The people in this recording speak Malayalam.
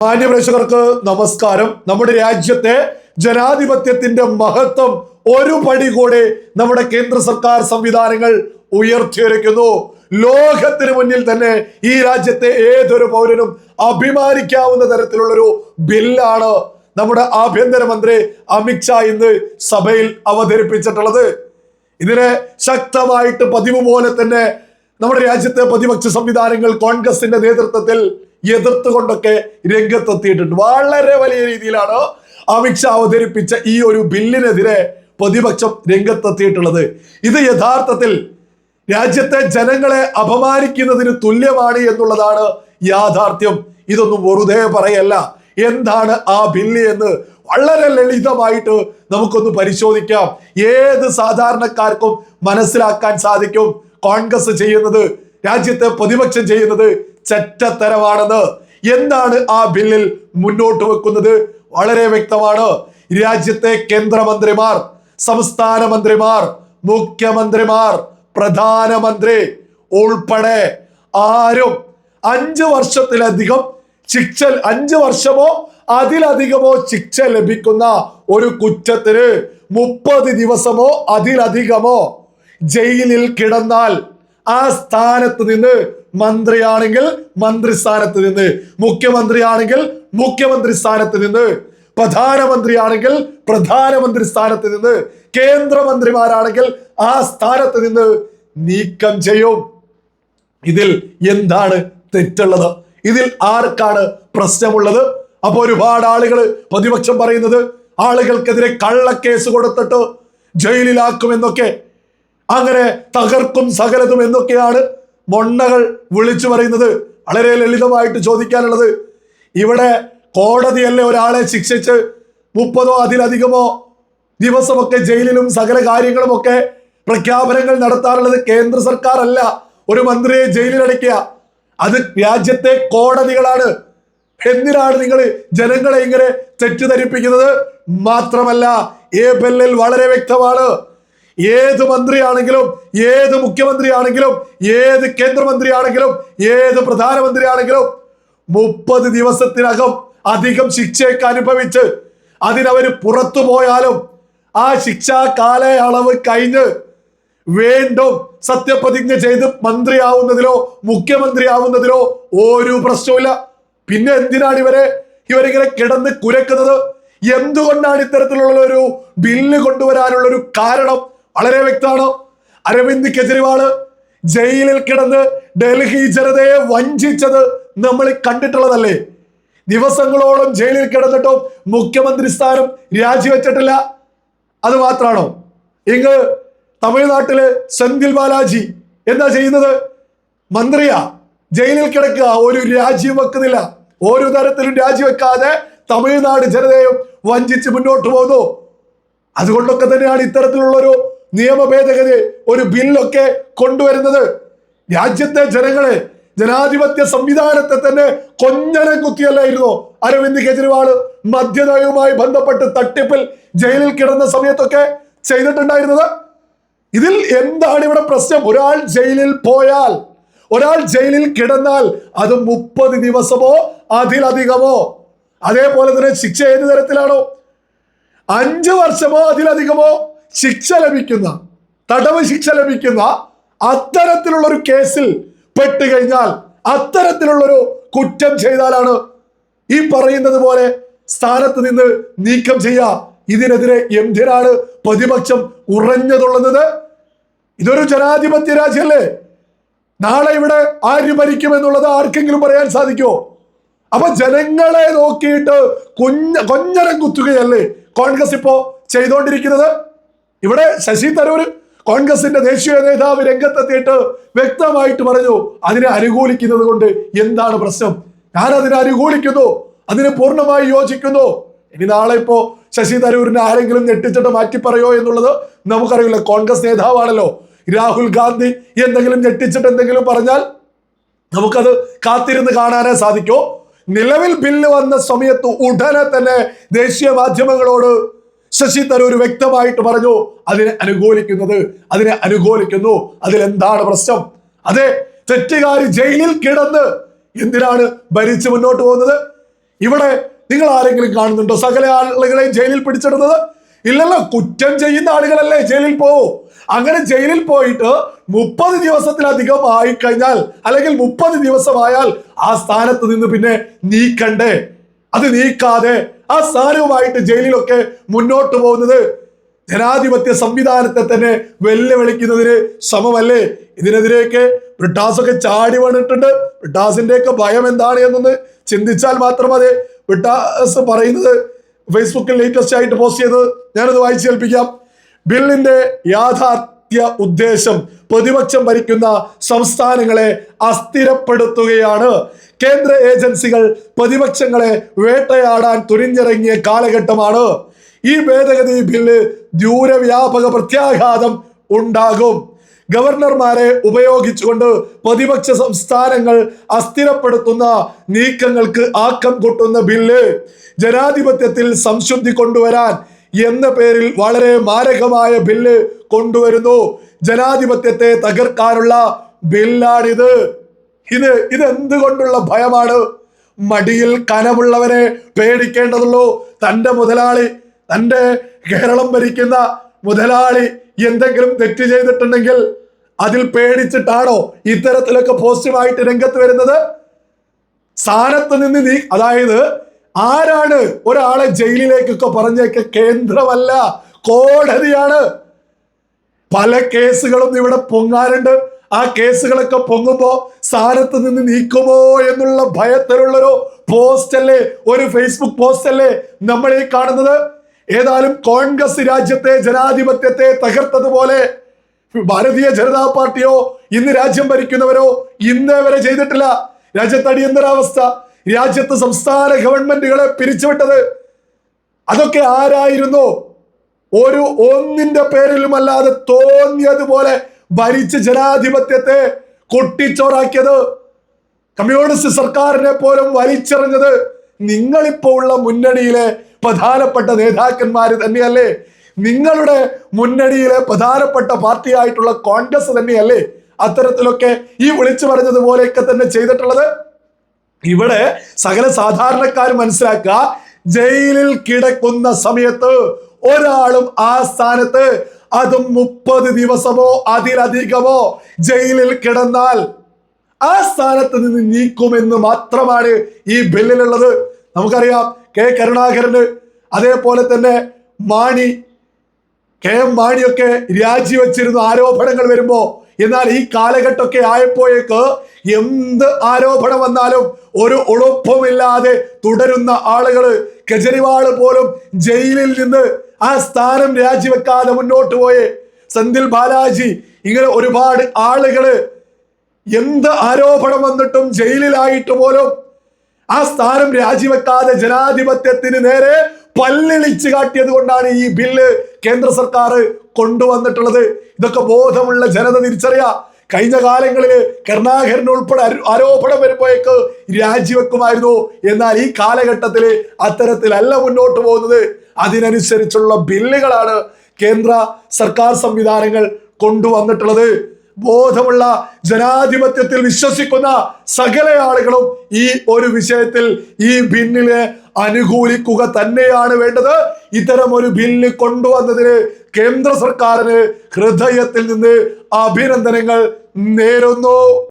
മാന്യപ്രേക്ഷകർക്ക് നമസ്കാരം. നമ്മുടെ രാജ്യത്തെ ജനാധിപത്യത്തിന്റെ മഹത്വം ഒരു പടി കൂടെ നമ്മുടെ കേന്ദ്ര സർക്കാർ സംവിധാനങ്ങൾ ഉയർത്തിയിരിക്കുന്നു. ലോകത്തിന് മുന്നിൽ തന്നെ ഈ രാജ്യത്തെ ഏതൊരു പൗരനും അഭിമാനിക്കാവുന്ന തരത്തിലുള്ളൊരു ബില്ലാണ് നമ്മുടെ ആഭ്യന്തരമന്ത്രി അമിത്ഷാ ഇന്ന് സഭയിൽ അവതരിപ്പിച്ചിട്ടുള്ളത്. ഇതിനെ ശക്തമായിട്ട് പതിവ് പോലെ തന്നെ നമ്മുടെ രാജ്യത്തെ പ്രതിപക്ഷ സംവിധാനങ്ങൾ കോൺഗ്രസിന്റെ നേതൃത്വത്തിൽ എതിർത്തുകൊണ്ടൊക്കെ രംഗത്തെത്തിയിട്ടുണ്ട്. വളരെ വലിയ രീതിയിലാണ് അമിത്ഷാ അവതരിപ്പിച്ച ഈ ഒരു ബില്ലിനെതിരെ പ്രതിപക്ഷം രംഗത്തെത്തിയിട്ടുള്ളത്. ഇത് യഥാർത്ഥത്തിൽ രാജ്യത്തെ ജനങ്ങളെ അപമാനിക്കുന്നതിന് തുല്യമാണ് എന്നുള്ളതാണ് യാഥാർത്ഥ്യം. ഇതൊന്നും വെറുതെ പറയല്ല. എന്താണ് ആ ബില്ല് എന്ന് വളരെ ലളിതമായിട്ട് നമുക്കൊന്ന് പരിശോധിക്കാം. ഏത് സാധാരണക്കാർക്കും മനസ്സിലാക്കാൻ സാധിക്കും കോൺഗ്രസ് ചെയ്യുന്നത് രാജ്യത്തെ പ്രതിപക്ഷം ചെയ്യുന്നത് ചെറ്റത്തരമാണെന്ന് എന്താണ് ആ ബില്ലിൽ മുന്നോട്ട് വെക്കുന്നത്? വളരെ വ്യക്തമാണ്. രാജ്യത്തെ കേന്ദ്രമന്ത്രിമാർ സംസ്ഥാന മന്ത്രിമാർ മുഖ്യമന്ത്രിമാർ പ്രധാനമന്ത്രി ഉൾപ്പെടെ ആരും അഞ്ചു വർഷത്തിലധികം ശിക്ഷ അഞ്ചു വർഷമോ അതിലധികമോ ശിക്ഷ ലഭിക്കുന്ന ഒരു കുറ്റത്തിന് മുപ്പത് ദിവസമോ അതിലധികമോ ജയിലിൽ കിടന്നാൽ ആ സ്ഥാനത്ത് നിന്ന് മന്ത്രിയാണെങ്കിൽ മന്ത്രിസ്ഥാനത്ത് നിന്ന് മുഖ്യമന്ത്രിയാണെങ്കിൽ മുഖ്യമന്ത്രി സ്ഥാനത്ത് നിന്ന് പ്രധാനമന്ത്രിയാണെങ്കിൽ പ്രധാനമന്ത്രി സ്ഥാനത്ത് നിന്ന് കേന്ദ്രമന്ത്രിമാരാണെങ്കിൽ ആ സ്ഥാനത്ത് നിന്ന് നീക്കം ചെയ്യും. ഇതിൽ എന്താണ് തെറ്റുള്ളത്? ഇതിൽ ആർക്കാണ് പ്രശ്നമുള്ളത്? അപ്പോൾ ഒരുപാട് ആളുകൾ പ്രതിപക്ഷം പറയുന്നത് ആളുകൾക്കെതിരെ കള്ളക്കേസ് കൊടുത്തിട്ട് ജയിലിലാക്കുമെന്നൊക്കെ. അങ്ങനെ തകർക്കും സകലതും എന്നൊക്കെയാണ് മൊണ്ണകൾ വിളിച്ചു പറയുന്നത് വളരെ ലളിതമായിട്ട് ചോദിക്കാനുള്ളത്. ഇവിടെ കോടതിയല്ലേ ഒരാളെ ശിക്ഷിച്ച് മുപ്പതോ അതിലധികമോ ദിവസമൊക്കെ ജയിലിലും സകല കാര്യങ്ങളും ഒക്കെ പ്രഖ്യാപനങ്ങൾ നടത്താറുള്ളത് കേന്ദ്ര സർക്കാർ അല്ല ഒരു മന്ത്രിയെ ജയിലിലടയ്ക്കുക. അത് രാജ്യത്തെ കോടതികളാണ്. എന്തിനാണ് നിങ്ങൾ ജനങ്ങളെ ഇങ്ങനെ തെറ്റിദ്ധരിപ്പിക്കുന്നത്? മാത്രമല്ല ഏ വളരെ വ്യക്തമാണ്. ഏത് മന്ത്രിയാണെങ്കിലും ഏത് മുഖ്യമന്ത്രിയാണെങ്കിലും ഏത് കേന്ദ്രമന്ത്രിയാണെങ്കിലും ഏത് പ്രധാനമന്ത്രിയാണെങ്കിലും മുപ്പത് ദിവസത്തിനകം അധികം ശിക്ഷയൊക്കെ അനുഭവിച്ച് അതിനവർ പുറത്തു പോയാലും ആ ശിക്ഷാ കാലയളവ് കഴിഞ്ഞ് വീണ്ടും സത്യപ്രതിജ്ഞ ചെയ്ത് മന്ത്രിയാവുന്നതിലോ മുഖ്യമന്ത്രിയാവുന്നതിലോ ഒരു പ്രശ്നവുമില്ല. പിന്നെ എന്തിനാണ് ഇവരെ ഇവരിങ്ങനെ കിടന്ന് കുരക്കുന്നത്? എന്തുകൊണ്ടാണ് ഇത്തരത്തിലുള്ള ഒരു ബില്ല് കൊണ്ടുവരാനുള്ള ഒരു കാരണം വളരെ വ്യക്തമാണ്. അരവിന്ദ് കെജ്രിവാൾ ജയിലിൽ കിടന്ന് ഡൽഹി ജനതയെ വഞ്ചിച്ചത് നമ്മൾ കണ്ടിട്ടുള്ളതല്ലേ? ദിവസങ്ങളോളം ജയിലിൽ കിടന്നിട്ടും മുഖ്യമന്ത്രി സ്ഥാനം രാജിവെച്ചിട്ടില്ല. അത് മാത്രമാണോ? ഇങ്ങ് തമിഴ്നാട്ടിലെ സെന്തിൽ ബാലാജി എന്താ ചെയ്യുന്നത്? മന്ത്രിയാ ജയിലിൽ കിടക്കുക ഒരു രാജ്യം വെക്കുന്നില്ല. ഒരു തരത്തിലും രാജിവെക്കാതെ തമിഴ്നാട് ജനതയും വഞ്ചിച്ച് മുന്നോട്ട് പോകുന്നു. അതുകൊണ്ടൊക്കെ തന്നെയാണ് ഇത്തരത്തിലുള്ള ഒരു നിയമ ഭേദഗതി ഒരു ബില്ലൊക്കെ കൊണ്ടുവരുന്നത്. രാജ്യത്തെ ജനങ്ങളെ ജനാധിപത്യ സംവിധാനത്തെ തന്നെ കൊഞ്ഞനം കുത്തിയല്ലായിരുന്നോ? അരവിന്ദ് കെജ്രിവാൾ മദ്യനയവുമായി ബന്ധപ്പെട്ട് തട്ടിപ്പിൽ ജയിലിൽ കിടന്ന സമയത്തൊക്കെ ചെയ്തിട്ടുണ്ടായിരുന്നത്? ഇതിൽ എന്താണ് ഇവിടെ പ്രശ്നം? ഒരാൾ ജയിലിൽ പോയാൽ ഒരാൾ ജയിലിൽ കിടന്നാൽ അത് മുപ്പത് ദിവസമോ അതിലധികമോ? അതേപോലെ തന്നെ ശിക്ഷ ഏത് തരത്തിലാണോ? അഞ്ച് വർഷമോ അതിലധികമോ? ശിക്ഷ ലഭിക്കുന്ന തടവ് ശിക്ഷ ലഭിക്കുന്ന അത്തരത്തിലുള്ള ഒരു കേസിൽ പെട്ട് കഴിഞ്ഞാൽ അത്തരത്തിലുള്ളൊരു കുറ്റം ചെയ്താലാണ് ഈ പറയുന്നത് പോലെ സ്ഥാനത്ത് നിന്ന് നീക്കം ചെയ്യുക. ഇതിനെതിരെ എന്തിനാണ് പ്രതിപക്ഷം ഉറഞ്ഞതുള്ളത്. ഇതൊരു ജനാധിപത്യ രാജ്യല്ലേ നാളെ ഇവിടെ ആര് ഭരിക്കും എന്നുള്ളത് ആർക്കെങ്കിലും പറയാൻ സാധിക്കുമോ? അപ്പൊ ജനങ്ങളെ നോക്കിയിട്ട് കുഞ്ഞ കൊഞ്ഞരം കുത്തുകയല്ലേ കോൺഗ്രസ് ഇപ്പോ ചെയ്തുകൊണ്ടിരിക്കുന്നത് ഇവിടെ ശശി തരൂർ കോൺഗ്രസിന്റെ ദേശീയ നേതാവ് രംഗത്തെത്തിയിട്ട് വ്യക്തമായിട്ട് പറഞ്ഞു അതിനെ അനുകൂലിക്കുന്നത് കൊണ്ട് എന്താണ് പ്രശ്നം? ഞാൻ അതിനെ അനുകൂലിക്കുന്നു അതിന് പൂർണമായി യോജിക്കുന്നു. ഇനി നാളെ ഇപ്പോ ശശി തരൂരിനെ ആരെങ്കിലും ഞെട്ടിച്ചിട്ട് മാറ്റി പറയോ എന്നുള്ളത് നമുക്കറിയില്ല. കോൺഗ്രസ് നേതാവാണല്ലോ. രാഹുൽ ഗാന്ധി എന്തെങ്കിലും ഞെട്ടിച്ചിട്ട് എന്തെങ്കിലും പറഞ്ഞാൽ നമുക്കത് കാത്തിരുന്ന് കാണാനേ സാധിക്കൂ. നിലവിൽ ബില്ല് വന്ന സമയത്ത് ഉടനെ തന്നെ ദേശീയ മാധ്യമങ്ങളോട് ശശി തരൂർ വ്യക്തമായിട്ട് പറഞ്ഞു അതിനെ അനുകൂലിക്കുന്നത് അതിനെ അനുകൂലിക്കുന്നു. അതിൽ എന്താണ് പ്രശ്നം? അതെ തെറ്റുകാരി ജയിലിൽ കിടന്ന് എന്തിനാണ് ഭരിച്ച് മുന്നോട്ട് പോകുന്നത്? ഇവിടെ നിങ്ങൾ ആരെങ്കിലും കാണുന്നുണ്ടോ? സകല ആളുകളെയും ജയിലിൽ പിടിച്ചിടുന്നത്? ഇല്ലല്ലോ കുറ്റം ചെയ്യുന്ന ആളുകളല്ലേ ജയിലിൽ പോവൂ അങ്ങനെ ജയിലിൽ പോയിട്ട് മുപ്പത് ദിവസത്തിലധികം ആയി കഴിഞ്ഞാൽ അല്ലെങ്കിൽ മുപ്പത് ദിവസമായാൽ ആ സ്ഥാനത്ത് നിന്ന് പിന്നെ നീക്കണ്ടേ? അത് നീക്കാതെ ആ സാരവുമായിട്ട് ജയിലിലൊക്കെ മുന്നോട്ട് പോകുന്നത് ജനാധിപത്യ സംവിധാനത്തെ തന്നെ വെല്ലുവിളിക്കുന്നതിന് സമമല്ലേ? ഇതിനെതിരെയൊക്കെ ബ്രിട്ടാസൊക്കെ ചാടി വന്നിട്ടുണ്ട്. ബ്രിട്ടാസിന്റെ ഒക്കെ ഭയം എന്താണ് എന്നൊന്ന് ചിന്തിച്ചാൽ മാത്രം അതെ ബ്രിട്ടാസ് പറയുന്നത് ഫേസ്ബുക്കിൽ ലേറ്റസ്റ്റ് ആയിട്ട് പോസ്റ്റ് ചെയ്തത് ഞാനത് വായിച്ചു കേൾപ്പിക്കാം. ബില്ലിന്റെ യാഥാർത്ഥ്യ ഉദ്ദേശം പ്രതിപക്ഷം ഭരിക്കുന്ന സംസ്ഥാനങ്ങളെ അസ്ഥിരപ്പെടുത്തുകയാണ്. കേന്ദ്ര ഏജൻസികൾ പ്രതിപക്ഷങ്ങളെ വേട്ടയാടാൻ തുനിഞ്ഞിറങ്ങിയ കാലഘട്ടമാണ്. ഈ ഭേദഗതി ബില്ല് ദൂരവ്യാപക പ്രത്യാഘാതം ഉണ്ടാകും. ഗവർണർമാരെ ഉപയോഗിച്ചുകൊണ്ട് പ്രതിപക്ഷ സംസ്ഥാനങ്ങൾ അസ്ഥിരപ്പെടുത്തുന്ന നീക്കങ്ങൾക്ക് ആക്കം കൂട്ടുന്ന ബില്ല് ജനാധിപത്യത്തിൽ സംശുദ്ധി കൊണ്ടുവരാൻ എന്ന പേരിൽ വളരെ മാരകമായ ബില്ല് കൊണ്ടുവരുന്നു. ജനാധിപത്യത്തെ തകർക്കാനുള്ള ബില്ലാണിത്. ഇത് ഇത് എന്തുകൊണ്ടുള്ള ഭയമാണ്? മടിയിൽ കനമുള്ളവരെ പേടിക്കേണ്ടതുള്ളൂ. തന്റെ മുതലാളി തന്റെ കേരളം ഭരിക്കുന്ന മുതലാളി എന്തെങ്കിലും തെറ്റ് ചെയ്തിട്ടുണ്ടെങ്കിൽ അതിൽ പേടിച്ചിട്ടാണോ ഇത്തരത്തിലൊക്കെ പോസിറ്റീവായിട്ട് രംഗത്ത് വരുന്നത്? സ്ഥാനത്ത് നിന്ന് നീ അതായത് ആരാണ് ഒരാളെ ജയിലിലേക്കൊക്കെ പറഞ്ഞേക്ക കേന്ദ്രമല്ല കോടതിയാണ്. പല കേസുകളും ഇവിടെ പൊങ്ങാറുണ്ട്. ആ കേസുകളൊക്കെ പൊങ്ങുമ്പോ സ്ഥാനത്ത് നിന്ന് നീക്കുമോ എന്നുള്ള ഭയത്തിലുള്ളൊരു പോസ്റ്റ് അല്ലേ? ഒരു ഫേസ്ബുക്ക് പോസ്റ്റ് അല്ലേ നമ്മൾ ഈ കാണുന്നത്? ഏതായാലും കോൺഗ്രസ് രാജ്യത്തെ ജനാധിപത്യത്തെ തകർത്തതുപോലെ ഭാരതീയ ജനതാ പാർട്ടിയോ ഇന്ന് രാജ്യം ഭരിക്കുന്നവരോ ഇന്നേ വരെ ചെയ്തിട്ടില്ല. രാജ്യത്ത് അടിയന്തരാവസ്ഥ രാജ്യത്ത് സംസ്ഥാന ഗവൺമെന്റുകളെ പിരിച്ചുവിട്ടത്. അതൊക്കെ ആരായിരുന്നു? ഒരു ഒന്നിന്റെ പേരിലുമല്ലാതെ തോന്നിയതുപോലെ ഭരിച്ച് ജനാധിപത്യത്തെ കൊട്ടിച്ചോറാക്കിയത്. കമ്മ്യൂണിസ്റ്റ് സർക്കാരിനെ പോലും വലിച്ചെറിഞ്ഞത് നിങ്ങളിപ്പോ ഉള്ള മുന്നണിയിലെ പ്രധാനപ്പെട്ട നേതാക്കന്മാർ തന്നെയല്ലേ? നിങ്ങളുടെ മുന്നണിയിലെ പ്രധാനപ്പെട്ട പാർട്ടിയായിട്ടുള്ള കോൺഗ്രസ് തന്നെയല്ലേ? അത്തരത്തിലൊക്കെ ഈ വിളിച്ചു പറഞ്ഞതുപോലെയൊക്കെ തന്നെ ചെയ്തിട്ടുള്ളത്. ഇവിടെ സകല സാധാരണക്കാർ മനസ്സിലാക്കുക ജയിലിൽ കിടക്കുന്ന സമയത്ത് ഒരാളും ആ സ്ഥാനത്ത് അതും മുപ്പത് ദിവസമോ അതിലധികമോ ജയിലിൽ കിടന്നാൽ ആ സ്ഥാനത്ത് നിന്ന് നീക്കുമെന്ന് മാത്രമാണ് ഈ ബില്ലിലുള്ളത്. നമുക്കറിയാം കെ കരുണാകരന് അതേപോലെ തന്നെ മാണി കെ എം മാണിയൊക്കെ രാജിവെച്ചിരുന്ന. ആരോപണങ്ങൾ വരുമ്പോ എന്നാൽ ഈ കാലഘട്ടമൊക്കെ ആയപ്പോഴേക്ക് എന്ത് ആരോപണം വന്നാലും ഒരു ഉളുപ്പുമില്ലാതെ തുടരുന്ന ആളുകൾ കെജ്രിവാൾ പോലും ജയിലിൽ നിന്ന് ആ സ്ഥാനം രാജിവെക്കാതെ മുന്നോട്ട് പോയേ. സെന്തിൽ ബാലാജി ഇങ്ങനെ ഒരുപാട് ആളുകൾ എന്ത് ആരോപണം വന്നിട്ടും ജയിലിലായിട്ട് പോലും ആ സ്ഥാനം രാജിവെക്കാതെ ജനാധിപത്യത്തിന് നേരെ പല്ലിളിച്ച് കാട്ടിയത് കൊണ്ടാണ് ഈ ബില്ല് കേന്ദ്ര സർക്കാർ കൊണ്ടുവന്നിട്ടുള്ളത്. ഇതൊക്കെ ബോധമുള്ള ജനത തിരിച്ചറിയാം. കഴിഞ്ഞ കാലങ്ങളിൽ കരുണാകരൻ ഉൾപ്പെടെ ആരോ- ആരോപണം വരുമ്പോഴേക്ക് രാജിവെക്കുമായിരുന്നു. എന്നാൽ ഈ കാലഘട്ടത്തിൽ അത്തരത്തിലല്ല മുന്നോട്ട് പോകുന്നത്. അതിനനുസരിച്ചുള്ള ബില്ലുകളാണ് കേന്ദ്ര സർക്കാർ സംവിധാനങ്ങൾ കൊണ്ടുവന്നിട്ടുള്ളത്. ബോധമുള്ള ജനാധിപത്യത്തിൽ വിശ്വസിക്കുന്ന സകല ആളുകളും ഈ ഒരു വിഷയത്തിൽ ഈ ബില്ലിനെ അനുകൂലിക്കുക തന്നെയാണ് വേണ്ടത്. ഇത്തരം ഒരു ബില്ല് കൊണ്ടുവന്നതിന് കേന്ദ്ര സർക്കാരിന് ഹൃദയത്തിൽ നിന്ന് അഭിനന്ദനങ്ങൾ നേരുന്നു.